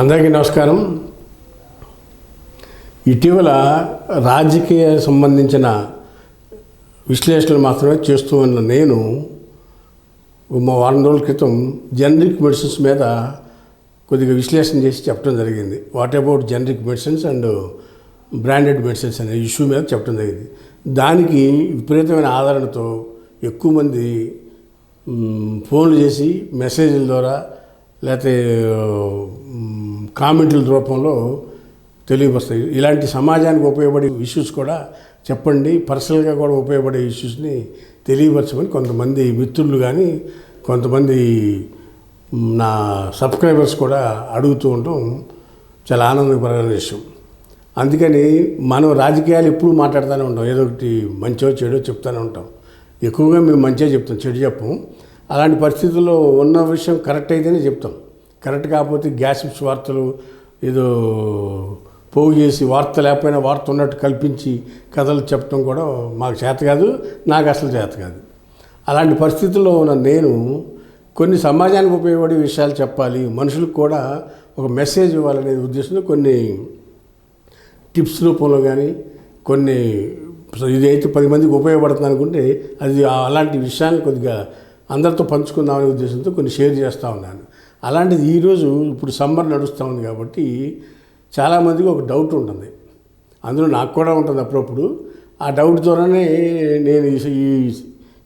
అందరికీ నమస్కారం. ఇటీవల రాజకీయ సంబంధించిన విశ్లేషణలు మాత్రమే చేస్తూ ఉన్న నేను మా వారం రోజుల క్రితం జనరిక్ మెడిసిన్స్ మీద కొద్దిగా విశ్లేషణ చేసి చెప్పడం జరిగింది. What about generic medicines and branded medicines అనే ఇష్యూ మీద చెప్పడం జరిగింది. దానికి విపరీతమైన ఆదరణతో ఎక్కువ మంది ఫోన్లు చేసి మెసేజ్ల ద్వారా లేకపోతే కామెంట్ల రూపంలో తెలియవస్తాయి ఇలాంటి సమాజానికి ఉపయోగపడే ఇష్యూస్ కూడా చెప్పండి. పర్సనల్గా కూడా ఉపయోగపడే ఇష్యూస్ని తెలియపరచమని కొంతమంది మిత్రులు కానీ కొంతమంది నా సబ్స్క్రైబర్స్ కూడా అడుగుతూ ఉండటం చాలా ఆనందకరమైన విషయం. అందుకని మనం రాజకీయాలు ఎప్పుడు మాట్లాడుతూనే ఉంటాం. ఏదో ఒకటి మంచో చెడో చెప్తూనే ఉంటాం. ఎక్కువగా మేము మంచిగా చెప్తాం చెడు చెప్పం. అలాంటి పరిస్థితుల్లో ఉన్న విషయం కరెక్ట్ అయితేనే చెప్తాం. కరెక్ట్ కాకపోతే గ్యాసిప్స్ వార్తలు ఏదో పోగు చేసి వార్త లేకపోయినా వార్త ఉన్నట్టు కల్పించి కథలు చెప్పడం కూడా మాకు చేత కాదు నాకు అసలు చేత కాదు. అలాంటి పరిస్థితుల్లో ఉన్న నేను కొన్ని సమాజానికి ఉపయోగపడే విషయాలు చెప్పాలి. మనుషులకు కూడా ఒక మెసేజ్ ఇవ్వాలనే ఉద్దేశంతో కొన్ని టిప్స్ రూపంలో కానీ కొన్ని ఇది అయితే పది మందికి ఉపయోగపడుతుంది అనుకుంటే అది అలాంటి విషయాన్ని కొద్దిగా అందరితో పంచుకుందామనే ఉద్దేశంతో కొన్ని షేర్ చేస్తూ ఉన్నాను. అలాంటిది ఈరోజు ఇప్పుడు సమ్మర్ నడుస్తూ ఉంది కాబట్టి చాలామందికి ఒక డౌట్ ఉంటుంది. అందులో నాకు కూడా ఉంటుంది అప్పుడప్పుడు. ఆ డౌట్ ద్వారానే నేను ఈ-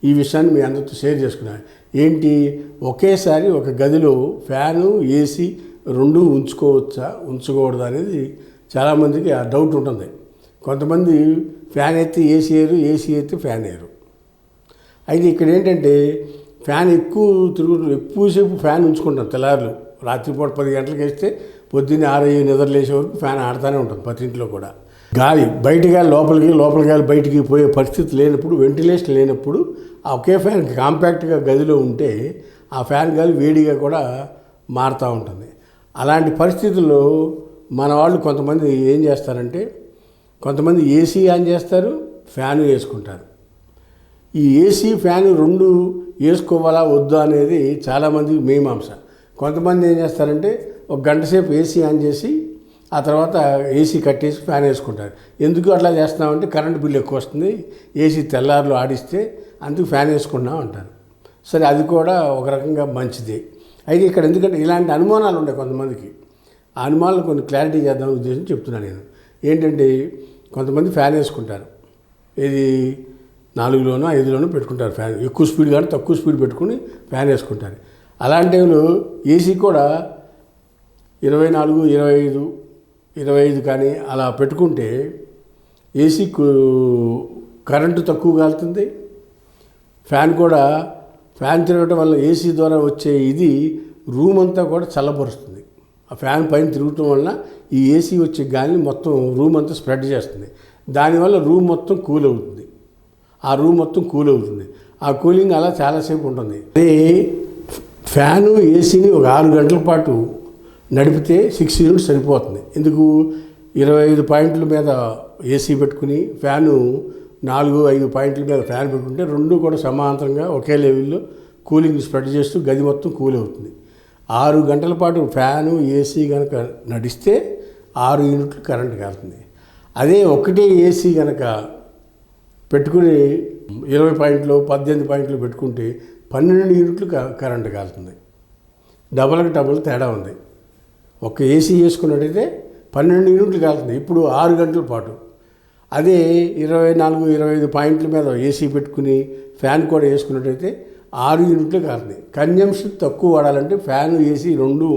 ఈ విషయాన్ని మీ అందరితో షేర్ చేసుకున్నాను ఏంటి? ఒకేసారి ఒక గదిలో ఫ్యాను ఏసీ రెండు ఉంచుకోవచ్చా? ఉంచకూడదా అనేది చాలామందికి ఆ డౌట్ ఉంటుంది. కొంతమంది ఫ్యాన్ అయితే ఏసీ వేయరు ఏసీ అయితే ఫ్యాన్ వేయరు. అయితే ఇక్కడ ఏంటంటే ఫ్యాన్ ఎక్కువ తిరుగుతుంది ఎక్కువసేపు ఫ్యాన్ ఉంచుకుంటాం తెల్లారులు. రాత్రిపూట పది గంటలకు వేస్తే పొద్దున్నే ఆరయ్యే నిద్రలేసే వరకు ఫ్యాన్ ఆడుతూనే ఉంటుంది ప్రతి ఇంట్లో కూడా. గాలి బయట గాలి లోపలికి లోపల గాలి బయటికి పోయే పరిస్థితి లేనప్పుడు వెంటిలేషన్ లేనప్పుడు ఆ ఒకే ఫ్యాన్ కాంపాక్ట్గా గదిలో ఉంటే ఆ ఫ్యాన్ గాలి వేడిగా కూడా మారుతూ ఉంటుంది. అలాంటి పరిస్థితుల్లో మన వాళ్ళు కొంతమంది ఏం చేస్తారంటే కొంతమంది ఏసీ ఆన్ చేస్తారు ఫ్యాన్ వేసుకుంటారు. ఈ ఏసీ ఫ్యాన్ రెండు వేసుకోవాలా వద్దా అనేది చాలామంది మేమాంస. కొంతమంది ఏం చేస్తారంటే ఒక గంట సేపు ఏసీ ఆన్ చేసి ఆ తర్వాత ఏసీ కట్టేసి ఫ్యాన్ వేసుకుంటారు. ఎందుకు అట్లా చేస్తున్నామంటే కరెంటు బిల్లు ఎక్కువ వస్తుంది ఏసీ తెల్లారులు ఆడిస్తే అందుకు ఫ్యాన్ వేసుకున్నాం అంటారు. సరే అది కూడా ఒక రకంగా మంచిదే. అయితే ఇక్కడ ఎందుకంటే ఇలాంటి అనుమానాలు ఉంటాయి కొంతమందికి. ఆ అనుమానాలు కొన్ని క్లారిటీ చేద్దాం ఉద్దేశం చెప్తున్నాను నేను. ఏంటంటే కొంతమంది ఫ్యాన్ వేసుకుంటారు. ఇది నాలుగులోనో ఐదులోనో పెట్టుకుంటారు ఫ్యాన్. ఎక్కువ స్పీడ్ కానీ తక్కువ స్పీడ్ పెట్టుకుని ఫ్యాన్ వేసుకుంటారు. అలాంటి వాళ్ళు ఏసీ కూడా ఇరవై నాలుగు ఇరవై ఐదు ఇరవై ఐదు కానీ అలా పెట్టుకుంటే ఏసీ కరెంటు తక్కువ కాలుతుంది. ఫ్యాన్ కూడా ఫ్యాన్ తిరగటం వల్ల ఏసీ ద్వారా వచ్చే ఇది రూమ్ అంతా కూడా చల్లబరుస్తుంది. ఆ ఫ్యాన్ పైన తిరగటం వల్ల ఈ ఏసీ వచ్చే గాలిని మొత్తం రూమ్ అంతా స్ప్రెడ్ చేస్తుంది. దానివల్ల రూమ్ మొత్తం కూల్ అవుతుంది. ఆ రూమ్ మొత్తం కూల్ అవుతుంది. ఆ కూలింగ్ అలా చాలాసేపు ఉంటుంది. అదే ఫ్యాను ఏసీని ఒక ఆరు గంటల పాటు నడిపితే సిక్స్ యూనిట్స్ సరిపోతుంది. ఎందుకు? ఇరవై ఐదు పాయింట్ల మీద ఏసీ పెట్టుకుని ఫ్యాను నాలుగు ఐదు పాయింట్ల మీద ఫ్యాన్ పెట్టుకుంటే రెండు కూడా సమాంతరంగా ఒకే లెవెల్లో కూలింగ్ స్ప్రెడ్ చేస్తూ గది మొత్తం కూల్ అవుతుంది. ఆరు గంటల పాటు ఫ్యాను ఏసీ కనుక నడిస్తే ఆరు యూనిట్లు కరెంట్ కాలుతుంది అదే ఒకటే ఏసీ కనుక పెట్టుకుని ఇరవై పాయింట్లు పద్దెనిమిది పాయింట్లు పెట్టుకుంటే పన్నెండు యూనిట్లు కరెంటు కాలుతుంది. డబల్కి డబల్ తేడా ఉంది. ఒక ఏసీ వేసుకున్నట్టయితే పన్నెండు యూనిట్లు కాలుతుంది. ఇప్పుడు ఆరు గంటల పాటు. అదే ఇరవై నాలుగు ఇరవై ఐదు పాయింట్ల మీద ఏసీ పెట్టుకుని ఫ్యాన్ కూడా వేసుకున్నట్టయితే ఆరు యూనిట్లు కాలుతుంది. కన్జంప్షన్ తక్కువ వాడాలంటే ఫ్యాన్ ఏసీ రెండు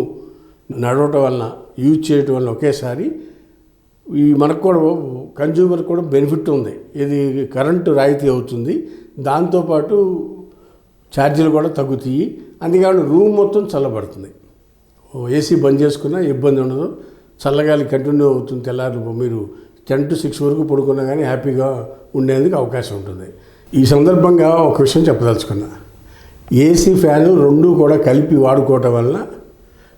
నడవటం వలన యూజ్ చేయటం వలన ఒకేసారి ఈ మనకు కూడా కన్జ్యూమర్ కూడా బెనిఫిట్ ఉంది. ఇది కరెంటు రాయితీ అవుతుంది. దాంతోపాటు ఛార్జీలు కూడా తగ్గుతాయి. అందుకని రూమ్ మొత్తం చల్లబడుతుంది. ఏసీ బంద్ చేసుకున్నా ఇబ్బంది ఉండదు. చల్లగాలి కంటిన్యూ అవుతుంది తెల్లారి మీరు టెన్ టు సిక్స్ వరకు పడుకున్నా కానీ హ్యాపీగా ఉండేందుకు అవకాశం ఉంటుంది. ఈ సందర్భంగా ఒక విషయం చెప్పదలుచుకున్నా. ఏసీ ఫ్యాను రెండు కూడా కలిపి వాడుకోవటం వలన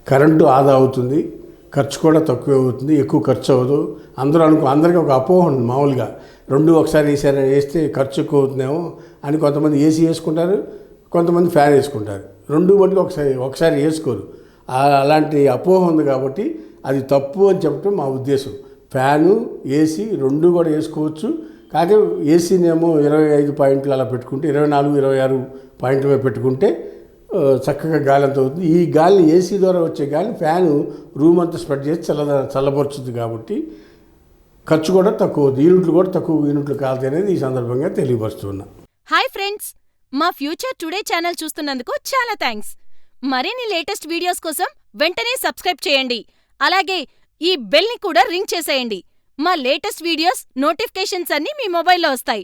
కరెంటు ఆదా అవుతుంది. ఖర్చు కూడా తక్కువ అవుతుంది ఎక్కువ ఖర్చు అవ్వదు. అందరూ అనుకో అందరికీ ఒక అపోహ ఉంది మామూలుగా. రెండు ఒకసారి వేసారు వేస్తే ఖర్చు ఎక్కువ అవుతుందేమో అని కొంతమంది ఏసీ వేసుకుంటారు కొంతమంది ఫ్యాన్ వేసుకుంటారు. రెండు మటుకు ఒకసారి ఒకసారి వేసుకోరు. అలాంటి అపోహ ఉంది కాబట్టి అది తప్పు అని చెప్పడం మా ఉద్దేశం. ఫ్యాను ఏసీ రెండు కూడా వేసుకోవచ్చు. కాకపోతే ఏసీనేమో ఇరవై ఐదు పాయింట్లు అలా పెట్టుకుంటే ఇరవై నాలుగు ఇరవై ఆరు పాయింట్ల మీద పెట్టుకుంటే చక్కగా గాలి అంత అవుతుంది ఈ గాలి ఏసీ ద్వారా వచ్చే గాలి ఫ్యాను రూమ్ అంతా స్ప్రెడ్ చేసి చల్ల చల్లబరుచుతుంది కాబట్టి ఖర్చు కూడా తక్కువ యూనిట్లు కూడా తక్కువ యూనిట్లు కాదు అనేది ఈ సందర్భంగా తెలియపరుస్తున్నా. Hi friends! మా ఫ్యూచర్ టుడే ఛానల్ చూస్తున్నందుకు చాలా థ్యాంక్స్. మరిన్ని లేటెస్ట్ వీడియోస్ కోసం వెంటనే సబ్స్క్రైబ్ చేయండి. అలాగే ఈ బెల్ని కూడా రింగ్ చేసేయండి. మా లేటెస్ట్ వీడియోస్ నోటిఫికేషన్స్ అన్నీ మీ మొబైల్లో వస్తాయి.